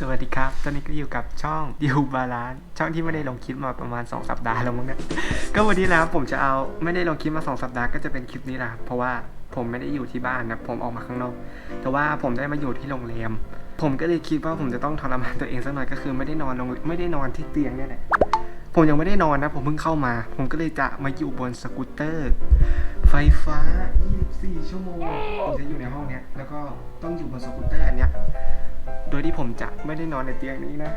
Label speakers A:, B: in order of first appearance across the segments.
A: สวัสดีครับ ตอนนี้ก็อยู่กับช่องดิวบาลานช่องที่ไม่ได้ลงคลิปมาประมาณ 2 สัปดาห์แล้วมั้งเนี่ยก็วันนี้นะครับผมจะเอาไม่ได้ลงคลิปมา 2 สัปดาห์ก็จะเป็นคลิปนี้แหละเพราะว่าผมไม่ได้อยู่ที่บ้านนะผมออกมาข้างนอก แต่ว่าผมได้มาอยู่ที่โรงแรมผมก็เลยคิดว่าผมจะต้องทรมานตัวเองสักหน่อยก็คือไม่ได้นอนลงไม่ได้นอนที่เตียงเนี่ยแหละผมยังไม่ได้นอนนะผมเพิ่งเข้ามา ผมก็เลยจะมาอยู่บนสกูตเตอร์ ไฟฟ้า 24 ชั่วโมงผมจะอยู่ในห้องเนี้ยแล้วก็ต้องอยู่บนสกูตเตอร์อันเนี้ย โดยที่ผมจะไม่ได้นอนในเตียงนี้นะ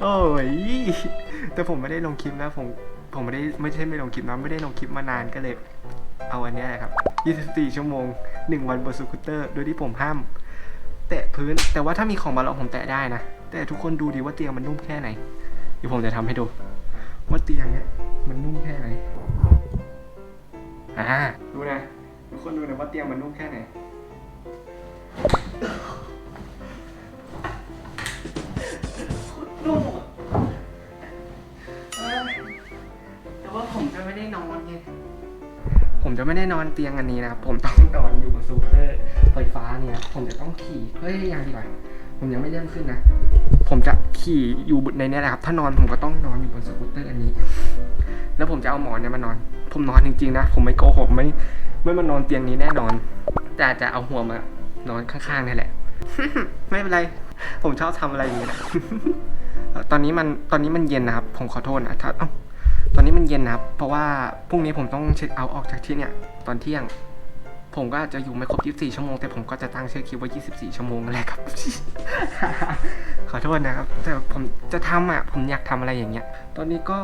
A: โอ้ย แต่ผมไม่ได้ลงคลิปนะ ผม ผมไม่ได้ไม่ใช่ไม่ลงคลิปนะ ไม่ได้ลงคลิปมานานก็เลย เอาอันนี้ยครับ 24 ชั่วโมง 1 วันบนสกูตเตอร์ โดยที่ผมห้าม แตะพื้น แต่ว่าถ้ามีของมาลองผมแตะได้นะ แต่ทุกคนดูดิว่าเตียงมันนุ่มแค่ไหน เดี๋ยวผมจะทำให้ดู ว่าเตียงเนี้ยมันนุ่มแค่ไหน อ่า ดูนะ ทุกคนดูนะว่าเตียงมันนุ่มแค่ไหน นุ่มอะเอ้ยแต่ว่าผมจะไม่ได้นอนไง ผมจะไม่ได้นอนเตียงอันนี้นะครับ ผมต้องนอนอยู่บนซูเปอร์ไฟฟ้าเนี่ย ผมจะต้องขี่ เฮ้ยยังดีกว่า ผมยังไม่เริ่มขึ้นนะ ผมจะขี่อยู่ในเนี้แหละครับ ถ้านอนผมก็ต้องนอนอยู่บนสกูตเตอร์อันนี้ แล้วผมจะเอาหมอนเนี่ยมานอน ผมนอนจริงๆนะ ผมไม่โกหกไม่ไม่มานอนเตียงนี้แน่นอน แต่จะเอาหัวมานอนข้างๆนี่แหละ ไม่เป็นไร ผมชอบทำอะไรอย่างนี้นะ ตอนนี้มันตอนนี้มันเย็นนะครับ ผมขอโทษนะถ้าเอ้าตอนนี้มันเย็นนะครับ เพราะว่าพรุ่งนี้ผมต้องเช็คเอาท์ออกจากที่เนี่ย ตอนเที่ยง ผมก็อาจจะอยู่ไม่ครบ 24 ชั่วโมง แต่ผมก็จะตั้งชื่อคลิปว่า 24 ชั่วโมงนั่นแหละครับ ขอโทษนะครับ แต่ผมจะทำอะ ผมอยากทำอะไรอย่างเงี้ย ตอนนี้ก็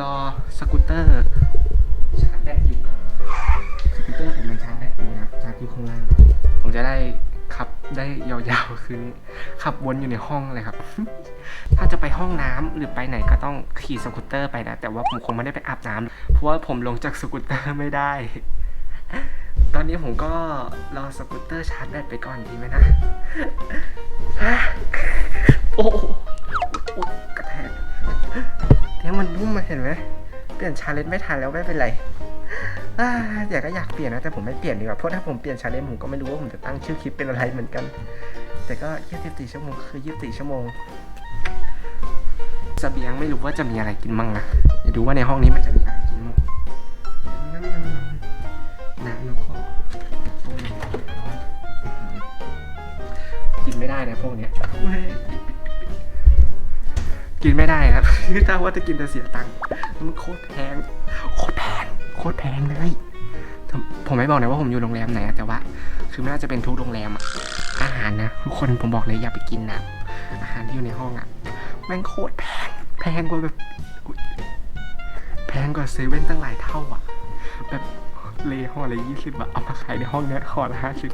A: รอสกูตเตอร์ชาร์จแบตอยู่ สกูตเตอร์ผมมันชาร์จแบตอยู่นะครับชาร์จอยู่ข้างล่าง ผมจะได้ ขับได้ยาวๆ คืนนี้ขับวนอยู่ในห้องเลยครับ ถ้าจะไปห้องน้ำหรือไปไหนก็ต้องขี่สกูตเตอร์ไปนะ แต่ว่าผมคงไม่ได้ไปอาบน้ำเพราะว่าผมลงจากสกูตเตอร์ไม่ได้ ตอนนี้ผมก็รอสกูตเตอร์ชาร์จแบตไปก่อนดีไหมนะ โอ้โหกระแทกเตียมันนุ่มมาเห็นไหม เปลี่ยนชาเลนจ์ไม่ทันแล้วไม่เป็นไร อ่าอยากก็อยากเปลี่ยนนะ แต่ผมไม่เปลี่ยนดีกว่า เพราะถ้าผมเปลี่ยนชาเลนจ์ผมก็ไม่รู้ว่าผมจะตั้งชื่อคลิปเป็นอะไรเหมือนกัน แต่ก็ 24 ชั่วโมงคือ24 ชั่วโมงสเบียงไม่รู้ว่าจะมีอะไรกินมั่งนะเดี๋ยวดูว่าในห้องนี้มันจะมีอะไรกินมั่งน้ำแล้วก็กินไม่ได้นะพวกเนี้ยกินไม่ได้ครับถ้าว่าจะกินจะเสียตังค์มันโคตรแพงโคตรแพง โคตรแพงเลยผมไม่บอกนะว่าผมอยู่โรงแรมไหนอะแต่ว่า คือน่าจะเป็นทุกโรงแรมอะอาหารนะทุกคนผมบอกเลยอย่าไปกินนะอาหารที่อยู่ในห้องอะแม่งโคตรแพงแพงกว่าแบบแพงกว่าเซเว่นตั้งหลายเท่าอะแบบเลห่อละยี่สิบบาทเอามาขายในห้องเนี้ยห่อละห้าสิบ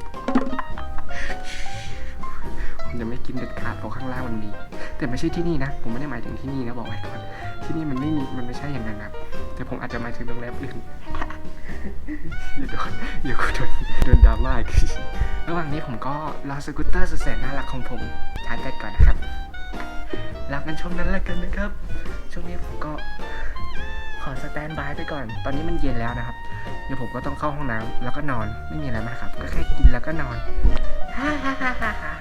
A: ผมจะไม่กินเด็ดขาดเพราะข้างล่างมันมี แต่ไม่ใช่ที่นี่นะ ผมไม่ได้หมายถึงที่นี่นะบอกไว้ก่อนที่นี่มันไม่มีมันไม่ใช่อย่างนั้นนะ แต่ผมอาจจะหมายถึงโรงแรมอื่นอย่าโดนอย่าโดนโดนดราม่าอีกระหว่างนี้ผมก็รอสกูตเตอร์สุดแสนน่ารักของผมชาร์จแบตก่อนนะครับรักกันช่วงนั้นแล้วกันนะครับ ช่วงนี้ผมก็ขอสแตนบายไปก่อน ตอนนี้มันเย็นแล้วนะครับ เดี๋ยวผมก็ต้องเข้าห้องน้ำแล้วก็นอน ไม่มีอะไรมากครับ ก็แค่กินแล้วก็นอนฮ่าฮ่าฮ่าฮ่า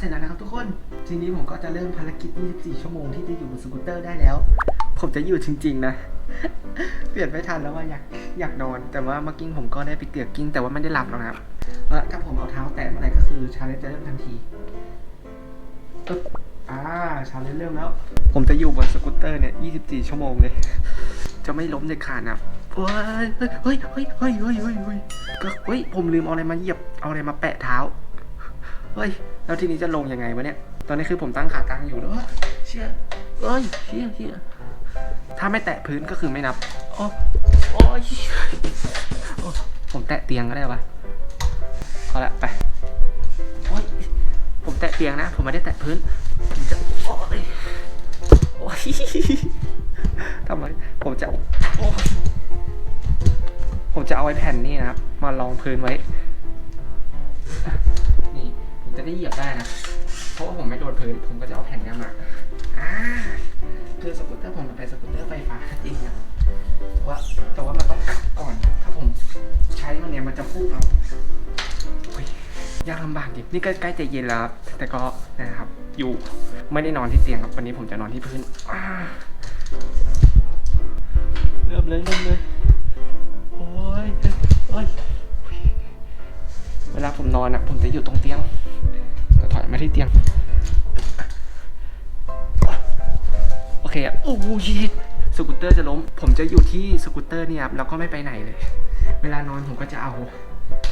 A: เสร็จแล้วนะครับทุกคน ทีนี้ผมก็จะเริ่มภารกิจ 24 ชั่วโมงที่จะอยู่บนสกูตเตอร์ได้แล้ว ผมจะอยู่จริง ๆ นะ เปลี่ยนไม่ทันแล้วว่าอยากอยากนอน แต่ว่าเมื่อกี้ผมก็ได้ไปเกือกกิ้ง แต่ว่าไม่ได้หลับหรอกนะครับเออถ้าผมเอาเท้าแตะเมื่อไหร่ก็คือชาเลนจ์จะเริ่มทันทีปึ๊บอ่าชาเลนจ์เริ่มแล้ว ผมจะอยู่บนสกูตเตอร์เนี่ย 24 ชั่วโมงเลย จะไม่ล้มเด็ดขาดนะเฮ้ยเฮ้ยเฮ้ยเฮ้ยเฮ้ยเฮ้ยเฮ้ยก็เฮ้ยผมลืมเอาอะไรมาเหยียบเอาอะไรมาแปะเท้า เฮ้ย แล้วทีนี้จะลงยังไงวะเนี่ย ตอนนี้คือผมตั้งขาตั้งอยู่แล้วเชี่ยเอ้ยเชี่ยเชี่ยถ้าไม่แตะพื้นก็คือไม่นับโอ้โอ้ยโอ้ผมแตะเตียงก็ได้ปะเอาละไปโอ้ยผมแตะเตียงนะ ผมไม่ได้แตะพื้นผมจะโอ้ยโอ้ยทำไมผมจะโอ้ผมจะเอาไอ้แผ่นนี่นะครับมาลองพื้นไว้ ผมจะได้เหยียบได้นะ เพราะว่าผมไม่โดนพื้น ผมก็จะเอาแผ่นนี้มาอ่าคือสกูตเตอร์ผมมันเป็นสกูตเตอร์ไฟฟ้าจริงอะแต่ว่าแต่ว่ามันต้องกักก่อน ถ้าผมใช้มันเนี่ยมันจะพุ่งเอายยากลำบากจรินี่ก็ใกล้จะเย็นแล้วครับแต่ก็นะครับ อยู่ไม่ได้นอนที่เตียงครับวันนี้ผมจะนอนที่พื้นเริ่มเลยเริ่มเลยโอ้ยโอ้ย ลาผมนอนอะ ผมจะอยู่ตรงเตียงแล้วถอยมาที่เตียง โอเคอะโอ้ยสกูตเตอร์จะล้ม ผมจะอยู่ที่สกูตเตอร์เนี่ยครับแล้วก็ไม่ไปไหนเลย เวลานอนผมก็จะเอา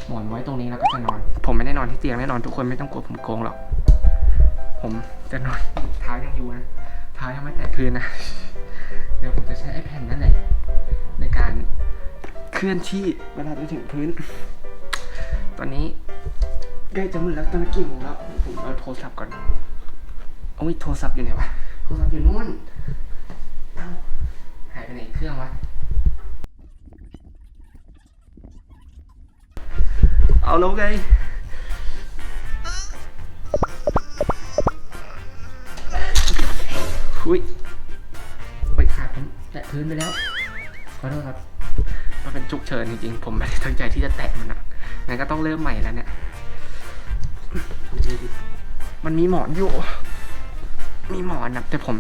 A: หมอนไว้ตรงนี้แล้วก็จะนอน ผมไม่ได้นอนที่เตียงแน่นอนทุกคนไม่ต้องกลัวผมโกงหรอก ผมจะนอนเท้ายังอยู่นะเท้ายังไม่แตะพื้นนะ เดี๋ยวผมจะใช้ไอ้แผ่นนั่นแหละในการเคลื่อนที่เวลาไปถึงพื้น ตอนนี้ใกล้จะมืดแล้วตอนนี้กี่โมงแล้ว ผมเอาโทรศัพท์ก่อน เอาวิโทรศัพท์อยู่ไหนวะ โทรศัพท์อยู่นู่นเอ้าหายไปไหนเครื่องวะ เอาแล้วไงหุยโอ้ยขาผมแตะพื้นไปแล้ว ขอโทษครับ มันเป็นฉุกเฉินจริงๆ ผมไม่ได้ตั้งใจที่จะแตะมันอะ งั้นก็ต้องเริ่มใหม่แล้วเนี่ย มันมีหมอนอยู่ มีหมอนนะแต่ผม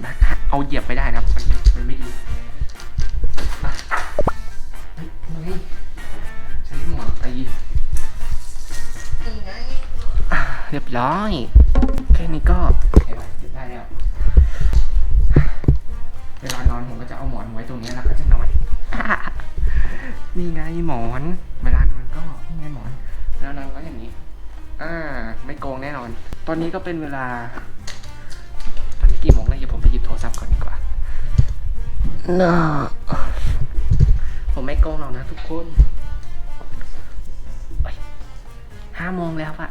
A: เอาเหยียบไม่ได้นะครับมันมันไม่ดีอะเฮ้ยใช้หมอนตีอะเรียบร้อย แค่นี้ก็เห็นไหมเก็บได้แล้วเวลานอนผมก็จะเอาหมอนไว้ตรงนี้แล้วก็จะนอน นี่ไงหมอนเวลานอน ไม่โกงแน่นอน ตอนนี้ก็เป็นเวลา ตอนนี้กี่โมงแล้วเดี๋ยวผมไปหยิบโทรศัพท์ก่อนดีกว่าน่าผมไม่โกงหรอกนะทุกคนเอ้ยห้าโมงแล้วอะ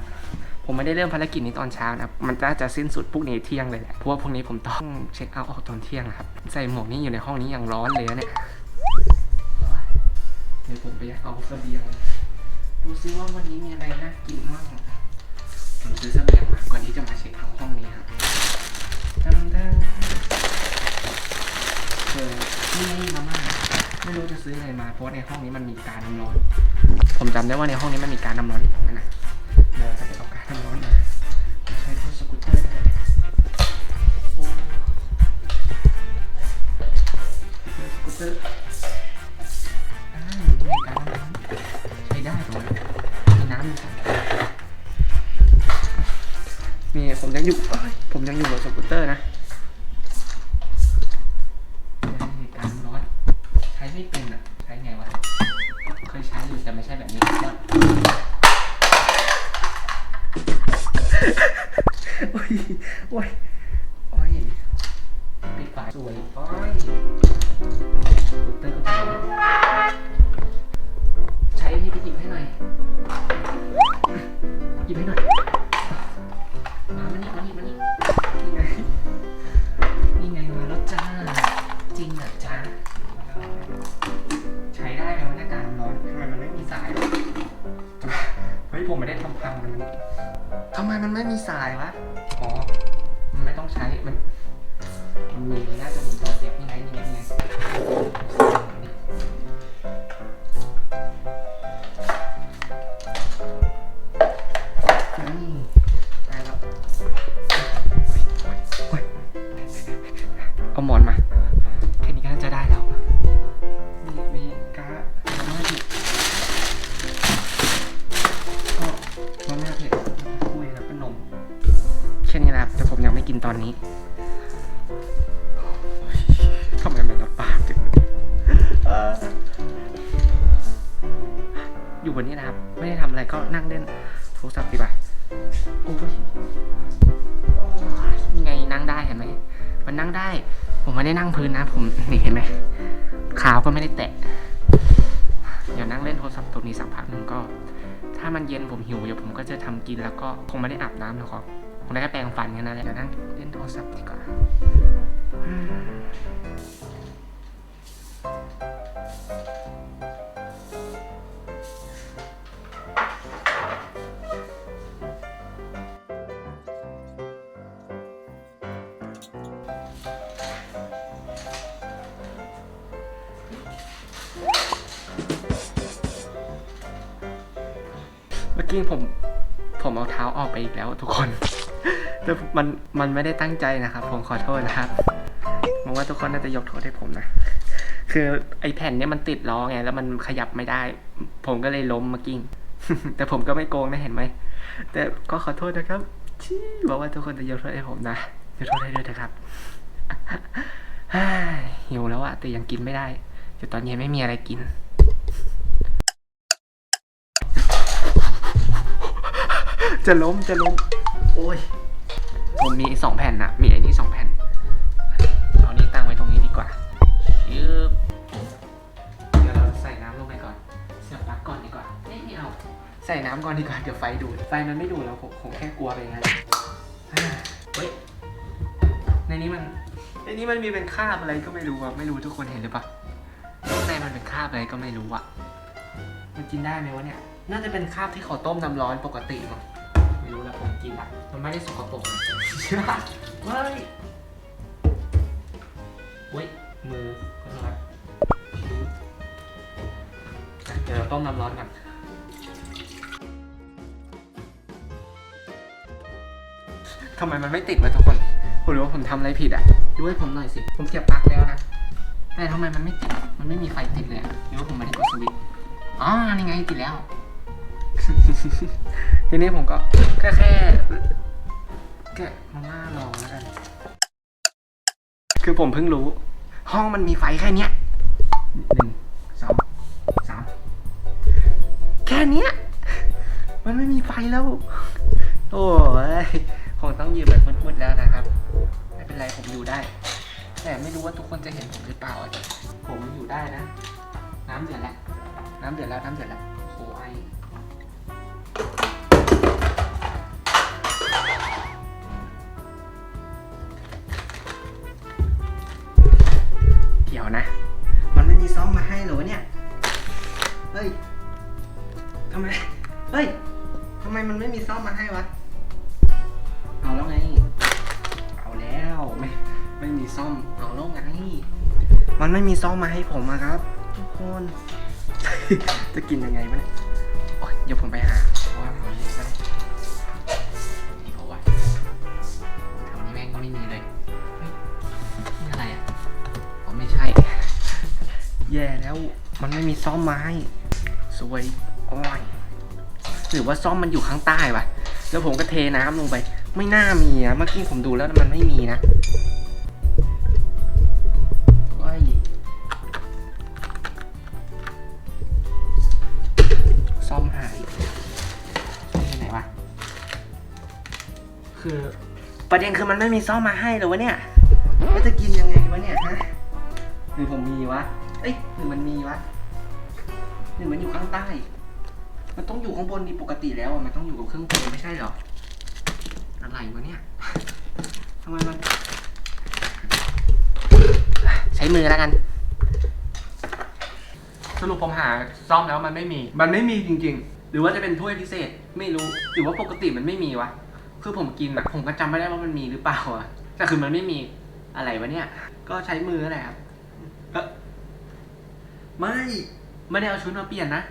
A: ผมไม่ได้เริ่มภารกิจนี้ตอนเช้านะ มันน่าจะสิ้นสุดพรุ่งนี้เที่ยงเลยแหละ เพราะว่าพรุ่งนี้ผมต้องเช็คเอาท์ออกตอนเที่ยงนะครับ ใส่หมวกนี่อยู่ในห้องนี้อย่างร้อนเลยนะเนี่ย เดี๋ยวผมไปเอาเสบียง ดูซิว่าวันนี้มีอะไรน่ากินบ้าง ผมซื้อเสบียงมาก่อนที่จะมาเช็คทั้งห้องนี้ครับดังดังเจอนี่มาม่าไม่รู้จะซื้ออะไรมาเพราะในห้องนี้มันมีการน้ำร้อน ผมจำได้ว่าในห้องนี้มันมีการน้ำร้อนอยู่ตรงนั้นนะเดี๋ยวจะไปเอาการน้ำร้อนมา นี่ผมยังอยู่เอ้ยผมยังอยู่บนสกูตเตอร์นะ ผมไม่ได้ทำพังมันทำไมมันไม่มีสายวะ อ๋อ มันไม่ต้องใช้ มัน มันมีน่าจะมี อยู่บนนี้นะครับ ไม่ได้ทำอะไรก็นั่งเล่นโทรศัพท์ดีกว่าโอ้ยไงนั่งได้เห็นไหมมันนั่งได้ ผมไม่ได้นั่งพื้นนะ ผมนี่เห็นไหมขาก็ไม่ได้แตะเดี๋ยวนั่งเล่นโทรศัพท์ตรงนี้สักพักหนึ่งก็ ถ้ามันเย็นผมหิวเดี๋ยวผมก็จะทำกินแล้วก็คงไม่ได้อาบน้ำหรอกครับคงได้แค่แปรงฟันแค่นั้นแหละเดี๋ยวนั่งเล่นโทรศัพท์ดีกว่า มเมื่อกี้ผมผมเอาเท้าออกไปอีกแล้วทุกคน แต่มันมันไม่ได้ตั้งใจนะครับ ผมขอโทษนะครับหวังว่าทุกคนน่าจะยกโทษให้ผมนะ คือไอแผ่นเนี้ยมันติดล้อไง แล้วมันขยับไม่ได้ ผมก็เลยล้มเมื่อกี้แต่ผมก็ไม่โกงนะเห็นไหม แต่ก็ขอโทษนะครับชี้บอกว่าทุกคนจะยกโทษให้ผมนะยกโทษให้ด้วยนะครับหิวแล้วอะแต่ยังกินไม่ได้เดี๋ยวตอนเย็นไม่มีอะไรกิน จะล้มจะล้ม โอ้ย ผมมีสองแผ่นนะมีไอ้นี่สองแผ่น เอานี่ตั้งไว้ตรงนี้ดีกว่าชืบเดี๋ยวเราใส่น้ำลงไปก่อน เสียบปลั๊กก่อนดีกว่าเอ้ยไม่เอา ใส่น้ำก่อนดีกว่า เดี๋ยวไฟดูด ไฟมันไม่ดูดแล้วผมผมแค่กลัวไปงั้นอ่าเฮ้ย ในนี้มัน ในนี้มันมีเป็นคราบอะไรก็ไม่รู้อะไม่รู้ทุกคนเห็นหรือเปล่าข้างในมันเป็นคราบอะไรก็ไม่รู้อะมันกินได้ไหมวะเนี่ย น่าจะเป็นคราบที่เขาต้มน้ำร้อนปกติมั้ง กินอะมันไม่ได้สกปรกนะเฮ้ยเว้ยมือขอโทษครับเดี๋ยวเราต้มน้ำร้อนกันทำไมมันไม่ติดวะทุกคนผมรู้ว่าผมทำอะไรผิดอะดูให้ผมหน่อยสิ ผมเสียบปลั๊กแล้วนะ แต่ทำไมมันไม่ติด มันไม่มีไฟติดเลยอะหรือว่าผมไม่ได้กดสวิตช์อ๋อนี่ไงติดแล้ว ทีนี้ผมก็แค่แค่แกะมาม่ารองแล้วกัน คือผมเพิ่งรู้ ห้องมันมีไฟแค่เนี้ยหนึ่งสองสามแค่เนี้ย มันไม่มีไฟแล้ว โอ้ยคงต้องยืนแบบมืดๆแล้วนะครับ ไม่เป็นไรผมอยู่ได้ แต่ไม่รู้ว่าทุกคนจะเห็นผมหรือเปล่า ผมอยู่ได้นะ น้ำเดือดแล้ว น้ำเดือดแล้ว น้ำเดือดแล้วโอ้ย มันไม่มีซ่อมมาให้ผมอะครับ ทุกคน จะกินยังไงวะเนี่ยโอ๊ยเดี๋ยวผมไปหาเพราะว่าผมมีซ่อมนี่เขาว่าแถวนี้แม่งก็ไม่มีเลยเฮ้ยนี่อะไรอะอ๋อไม่ใช่ แย่แล้วมันไม่มีซ่อมมาให้ สวยโอ้ยหรือว่าซ่อมมันอยู่ข้างใต้วะแล้วผมก็เทน้ำลงไป ไม่น่ามีอะเมื่อกี้ผมดูแล้วมันไม่มีนะ ประเด็นคือมันไม่มีซ่อมมาให้เลยวะเนี่ยแล้วจะกินยังไงวะเนี่ยฮะหรือผมมีวะ เอ้ยหรือมันมีวะหรือมันอยู่ข้างใต้ มันต้องอยู่ข้างบนดีปกติแล้วอะมันต้องอยู่กับเครื่องปรุงไม่ใช่เหรอ อะไรวะเนี่ยทำไมมัน ใช้มือแล้วกัน สรุปผมหาซ่อมแล้วมันไม่มี มันไม่มีจริง ๆ หรือว่าจะเป็นถ้วยพิเศษ ไม่รู้ หรือว่าปกติมันไม่มีวะ คือผมกินอะผมก็จำไม่ได้ว่ามันมีหรือเปล่าอะแต่คือมันไม่มีอะไรวะเนี่ย ก็ใช้มือแหละครับเอ้อไม่ไม่ได้เอาชุดมาเปลี่ยนนะ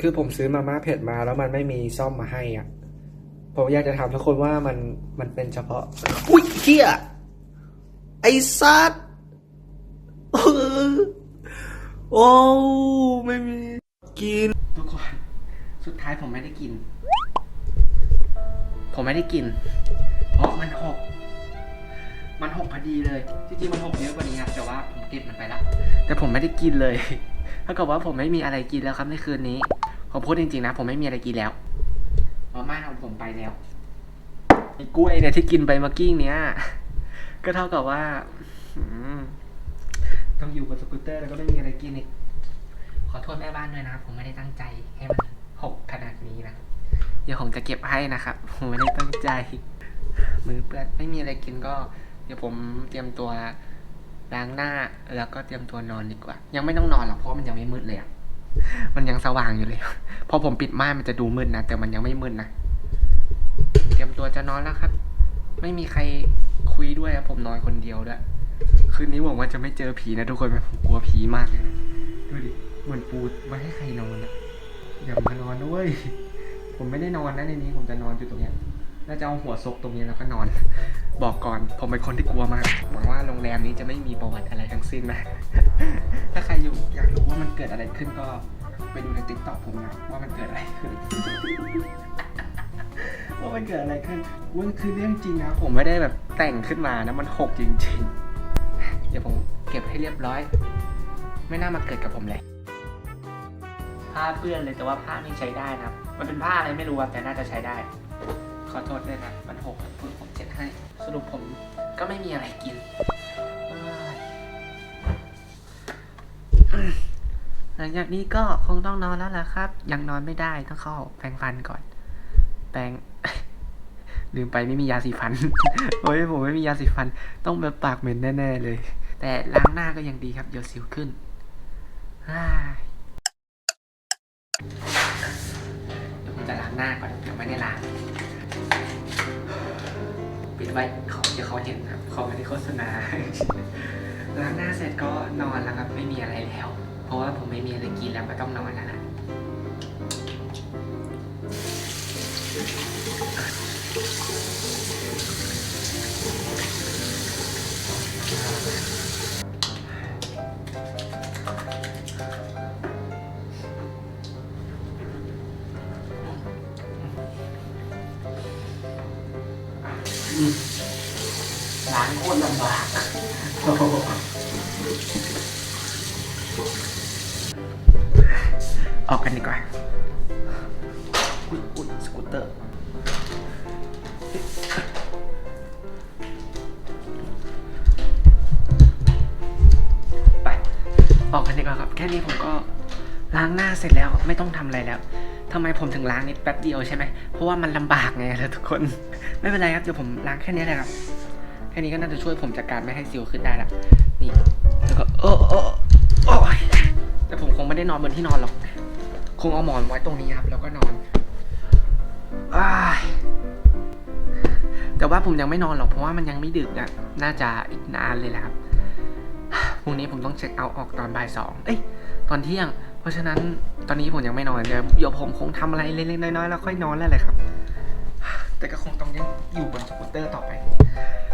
A: คือผมซื้อมาม่าเผ็ดมาแล้วมันไม่มีซ่อมมาให้อะ ผมอยากจะถามทุกคนว่ามันมันเป็นเฉพาะ อุ้ยเฮียไอ้ซัดเออ โอ้ไม่มี กิน ทุกคน สุดท้ายผมไม่ได้กิน ผมไม่ได้กิน เพราะมันหก มันหกพอดีเลย จริงๆ มันหกเยอะกว่านี้ครับ แต่ว่าผมเก็บมันไปแล้วแต่ผมไม่ได้กินเลยเท่ากับว่าผมไม่มีอะไรกินแล้วครับในคืนนี้ ผมพูดจริงๆนะ ผมไม่มีอะไรกินแล้วมาม่าของผมไปแล้วไอ้กล้วยเนี่ยที่กินไปเมื่อกี้เนี้ย ก็เท่ากับว่าอืม ต้องอยู่กับสกูตเตอร์แล้วก็ไม่มีอะไรกินอีก ขอโทษแม่บ้านด้วยนะครับผมไม่ได้ตั้งใจให้มันหกขนาดนี้นะ เดี๋ยวผมจะเก็บให้นะครับ ผมไม่ได้ตั้งใจ มือเปื้อนไม่มีอะไรกินก็ เดี๋ยวผมเตรียมตัวล้างหน้าแล้วก็เตรียมตัวนอนดีกว่า ยังไม่ต้องนอนหรอกเพราะมันยังไม่มืดเลยอะมันยังสว่างอยู่เลย พอผมปิดม่านมันจะดูมืดนะแต่มันยังไม่มืดนะ เตรียมตัวจะนอนแล้วครับ ไม่มีใครคุยด้วยอะผมนอนคนเดียวด้วย คืนนี้หวังว่าจะไม่เจอผีนะทุกคนผมกลัวผีมากเลยนะดูดิเหมือนปูไว้ให้ใครนอนอะอย่ามานอนด้วยผมไม่ได้นอนนะในนี้ผมจะนอนอยู่ตรงเนี้ยน่าจะเอาหัวซกตรงนี้แล้วก็นอน บอกก่อนผมเป็นคนที่กลัวมากหวังว่าโรงแรมนี้จะไม่มีประวัติอะไรทั้งสิ้นนะ ถ้าใครอยู่อยากรู้ว่ามันเกิดอะไรขึ้นก็ไปดูในติ๊กต็อกผมนะว่ามันเกิดอะไรขึ้นว่ามันเกิดอะไรขึ้นมันคือเรื่องจริงนะผมไม่ได้แบบแต่งขึ้นมานะมันหกจริง ๆ เดี๋ยวผมเก็บให้เรียบร้อย ไม่น่ามาเกิดกับผมเลย ผ้าเปื้อนเลยแต่ว่าผ้านี่ใช้ได้นะครับ มันเป็นผ้าอะไรไม่รู้อะแต่น่าจะใช้ได้ ขอโทษด้วยนะ มันหกผมผมเช็ดให้ สรุปผมก็ไม่มีอะไรกินหลังจากนี้ก็คงต้องนอนแล้วล่ะครับ ยังนอนไม่ได้ต้องเข้าแปรงฟันก่อน แปรง ลืมไปไม่มียาสีฟัน โอ้ยผมไม่มียาสีฟัน ต้องแบบปากเหม็นแน่ๆเลย แต่ล้างหน้าก็ยังดีครับเดี๋ยวสิวขึ้นเดี๋ยวผมจะล้างหน้าก่อนยังไม่ได้ล้างปิดไว้เขาเดี๋ยวเขาเห็นครับเขาไม่ได้โฆษณาล้างหน้าเสร็จก็นอนแล้วครับไม่มีอะไรแล้ว เพราะว่าผมไม่มีอะไรกินแล้วก็ต้องนอนแล้วนะ ล้างโค ดีกว่าครับ แค่นี้ผมก็ล้างหน้าเสร็จแล้วไม่ต้องทำอะไรแล้วทำไมผมถึงล้างนิดแป๊บเดียวใช่ไหมเพราะว่ามันลำบากไงแล้วทุกคน ไม่เป็นไรครับเดี๋ยวผมล้างแค่นี้แหละครับ แค่นี้ก็น่าจะช่วยผมจัดการไม่ให้ซิวขึ้นได้ละ นี่ แล้วก็โอ้โอ้โอ้ยแต่ผมคงไม่ได้นอนบนที่นอนหรอก คงเอาหมอนไว้ตรงนี้ครับ แล้วก็นอนอแต่ว่าผมยังไม่นอนหรอกเพราะว่ามันยังไม่ดึกอะน่าจะอีกนานเลยแหละครับ รุ่งนี้ผมต้องเช็คเอาท์ออกตอนบ่ายสองเอ้ย ตอนเที่ยง เพราะฉะนั้นตอนนี้ผมยังไม่นอนเดี๋ยวเดี๋ยวผมคงทำอะไรเล็กๆน้อยๆแล้วค่อยนอนแล้วแหละครับ แต่ก็คงต้องยังอยู่บนสกูตเตอร์ต่อไป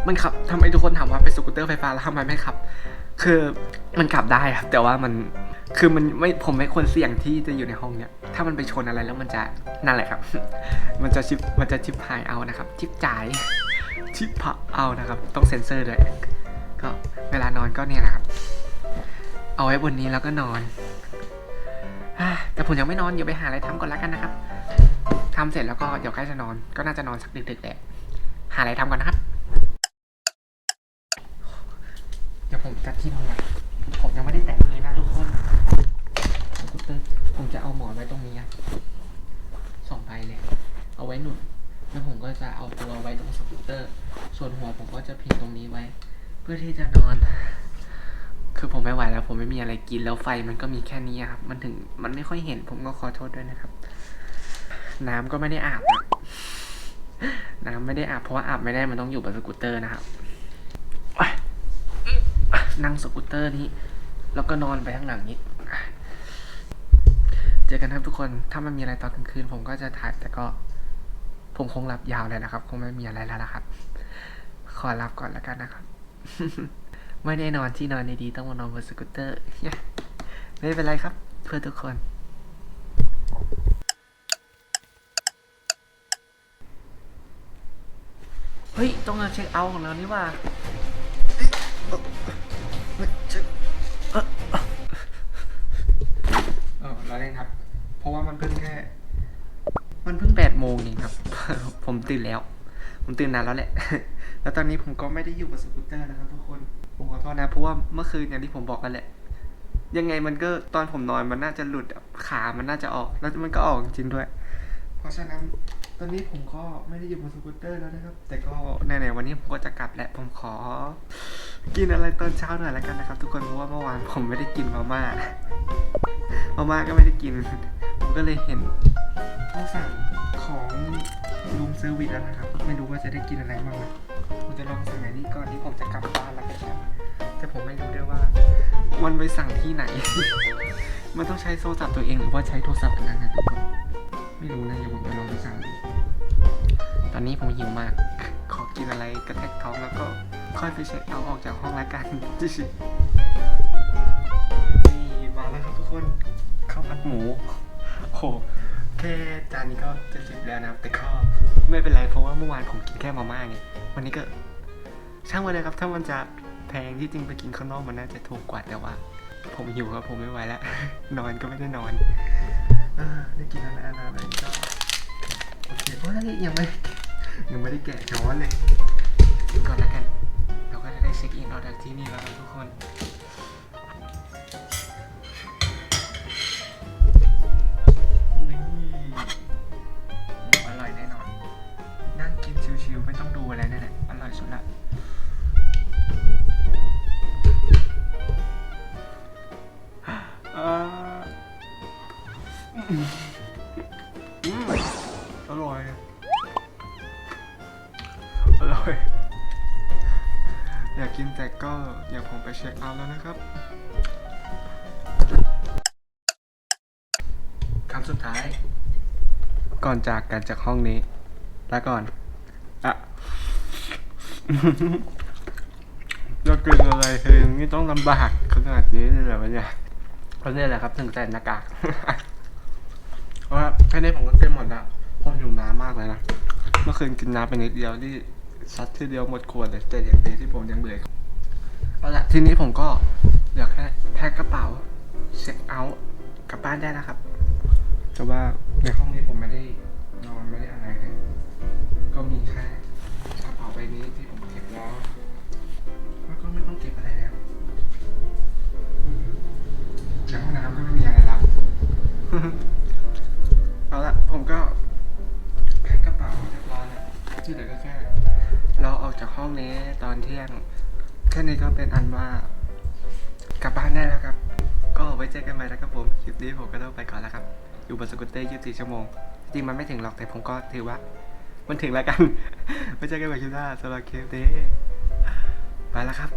A: มันขับทำไมทุกคนถามว่าเป็นสกูตเตอร์ไฟฟ้าแล้วทำไมไม่ขับ คือมันขับได้ครับ แต่ว่ามันคือมันไม่ผมไม่ควรเสี่ยงที่จะอยู่ในห้องเนี้ยถ้ามันไปชนอะไรแล้วมันจะนั่นแหละครับ มันจะชิปมันจะชิปหายเอานะครับ ชิปจ่ายชิปพับเอานะครับ ต้องเซ็นเซอร์ด้วย ก็เวลานอนก็เนี่ยนะครับ เอาไว้บนนี้แล้วก็นอนอแต่ผมยังไม่นอนเดี๋ยวไปหาอะไรทำก่อนแล้วกันนะครับทำเสร็จแล้วก็เดี๋ยวใกล้จะนอน ก็น่าจะนอนสักดึกๆแหละหาอะไรทำก่อนนะครับ เดี๋ยวผมจัดที่นอนไว้ผมยังไม่ได้แต่งเลยนะทุกคนสกูตเตอร์ผมจะเอาหมอนไว้ตรงนี้สองใบเลย เอาไว้หนุนแล้วผมก็จะเอาตัวไว้ตรงสกูตเตอร์ ส่วนหัวผมก็จะพิงตรงนี้ไว้ เพื่อที่จะนอน คือผมไม่ไหวแล้ว ผมไม่มีอะไรกินแล้วไฟมันก็มีแค่นี้ครับ มันถึงมันไม่ค่อยเห็น ผมก็ขอโทษด้วยนะครับ น้ำก็ไม่ได้อาบนะน้ำไม่ได้อาบเพราะว่าอาบไม่ได้มันต้องอยู่บนสกูตเตอร์นะครับนั่งสกูตเตอร์นี้ แล้วก็นอนไปข้างหลังนี้เจอกันครับทุกคน ถ้ามันมีอะไรตอนกลางคืน ผมก็จะถ่าย แต่ก็ผมคงหลับยาวเลยนะครับ คงไม่มีอะไรแล้วนะครับ ขอรับก่อนแล้วกันนะครับ ไม่ได้นอนที่นอนดีๆต้องมานอนบนสกูตเตอร์ ไม่เป็นไรครับ เพื่อทุกคน เฮ้ย ต้องมาเช็คเอาท์ของเรานี่ว่าเออเราเล่นครับ เพราะว่ามันเพิ่งแค่ มันเพิ่งแปดโมงเองครับ ผมตื่นแล้ว ผมตื่นนานแล้วแหละ แล้วตอนนี้ผมก็ไม่ได้อยู่บนสกูตเตอร์นะครับทุกคนผมขอโทษนะเพราะว่าเมื่อคืนอย่างที่ผมบอกกันแหละ ยังไงมันก็ตอนผมนอนมันน่าจะหลุดขามันน่าจะออก แล้วมันก็ออกจริงด้วย เพราะฉะนั้นตอนนี้ผมก็ไม่ได้อยู่บนสกูตเตอร์แล้วนะครับ แต่ก็ไหนๆวันนี้ผมก็จะกลับแหละผมขอ กินอะไรตอนเช้าหน่อยแล้วกันนะครับ ทุกคนเพราะว่าเมื่อวานผมไม่ได้กินมาม่ามาม่าก็ไม่ได้กิน ผมก็เลยเห็นต้องสั่งของ รูมเซอร์วิสแล้วนะครับ ไม่รู้ว่าจะได้กินอะไรบ้างนะผมจะลองสั่งอันนี้ก่อนที่ผมจะกลับบ้านแล้วกันครับแต่ผมไม่รู้ด้วยว่ามันไปสั่งที่ไหน มันต้องใช้โทรศัพท์ตัวเองหรือว่าใช้โทรศัพท์นั้นนะทุกคนไม่รู้นะเดี๋ยวผมจะลองไปสั่ง ตอนนี้ผมหิวมาก ขอกินอะไรกระแทกท้องแล้วก็ค่อยไปเช็คเอาออกจากห้องแล้วกันจิชินี่มาแล้วครับทุกคนข้าวผัดหมูโห แค่จานนี้ก็จะสิบแล้วนะครับ แต่ก็ไม่เป็นไรเพราะว่าเมื่อวานผมกินแค่มาม่าไง วันนี้ก็ช่างมันเลยครับ ถ้ามันจะแพงที่จริงไปกินข้างนอกมันน่าจะถูกกว่าแต่ว่า ผมหิวครับผมไม่ไหวแล้ว นอนก็ไม่ได้นอนเออได้กินอะไรอะไรอะไรก็โอเคเพราะว่ายังไม่ยังไม่ได้แกะช้อนเลยกินก่อนแล้วกัน เราก็จะได้เช็คอินออกจากที่นี่แล้วครับทุกคนนี่ ยวผมไปเช็คเอาท์แล้วนะครับคำสุดท้าย ก่อนจากกันจากห้องนี้แล้วก่อนอะจะกินอะไรเองนี่ต้องลำบากขนาดนี้เลยเหรอวะเนี่ยเพราะนี่แหละครับถึงใส่หน้ากากเพราะว่าแค่นี้ผมก็เต็มหมดละผมหิวน้ำมากเลยนะเมื่อคืนกินน้ำไปนิดเดียวที่ซัดทีเดียวหมดขวดเลยแต่อย่างดีที่ผมยังเหลือ เอาละทีนี้ผมก็เหลือแค่แพ็คกระเป๋าเช็คเอาท์กลับบ้านได้แล้วครับ แต่ว่าในห้องนี้ผมไม่ได้นอนไม่ได้อะไรเลย ก็มีแค่กระเป๋าใบนี้ที่ แค่นี้ก็เป็นอันว่ากลับบ้านได้แล้วครับ ก็ไว้เจอกันใหม่นะครับผม คลิปนี้ผมก็ต้องไปก่อนแล้วครับ อยู่บนสกูตเตอร์24ชั่วโมง จริงมันไม่ถึงหรอกแต่ผมก็ถือว่า มันถึงแล้วกัน ไว้เจอกันใหม่คลิปหน้าสำหรับคลิปนี้ไปแล้วครับ